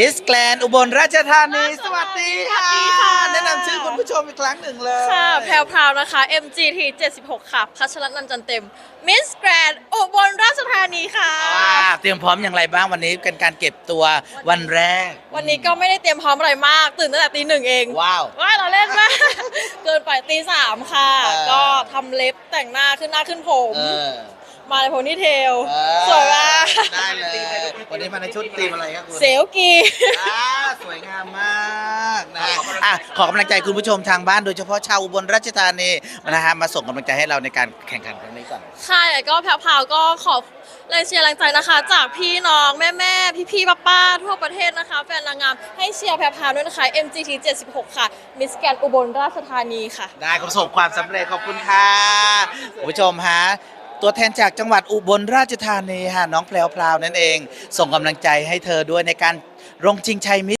อิสแกลนอุบลราชธานีสวัสดีค่ะ สวัสดีค่ะ แนะนำชื่อคุณผู้ชมอีกครั้งหนึ่งเลยค่ะ แพรวพราวนะคะ MGT 76 ค่ะ พัชรนันท์จันเต็มมิสแกรนอุบลราชธานีค่ะ อ่าเตรียมพร้อมอย่างไรบ้างวันนี้เป็นการเก็บตัววันแรก วันนี้ก็ไม่ได้เตรียมพร้อมอะไรมาก ตื่นตั้งแต่ตีหนึ่งเอง ว้าว ว่าเราเล่นมาก เกินไปตีสามค่ะ เออ ก็ทำเล็บแต่งหน้าขึ้นหน้าขึ้นผม เออมาในโพนี่เทล เออสวยมาก ได้เลย วันนี้มาในชุดธีมอะไรครับคุณเซลกีอ่าสวยงามมากนะฮะอะขอกำลังใจคุณผู้ชมทางบ้านโดยเฉพาะชาวอุบลราชธานีนะฮะมาส่งกำลังใจให้เราในการแข่งขันครั้งนี้ก่อน ค่ะแล้วก็แพรวพราวก็ขอแรงเชียร์แรงใจนะคะ จากพี่น้องแม่แม่พี่พี่ป้าป้าๆทั่วประเทศนะคะแฟนนางงามให้เชียร์แพรวพราวด้วยนะคะ MGT 76 ค่ะมิสแกนอุบลราชธานีค่ะ ได้ประสบความสำเร็จขอบคุณค่ะคุณผู้ชมฮะ ตัวแทนจากจังหวัดอุบลราชธานีฮะน้องแพลวพราวนั่นเอง ส่งกำลังใจให้เธอด้วยในการลงชิงชัยมิ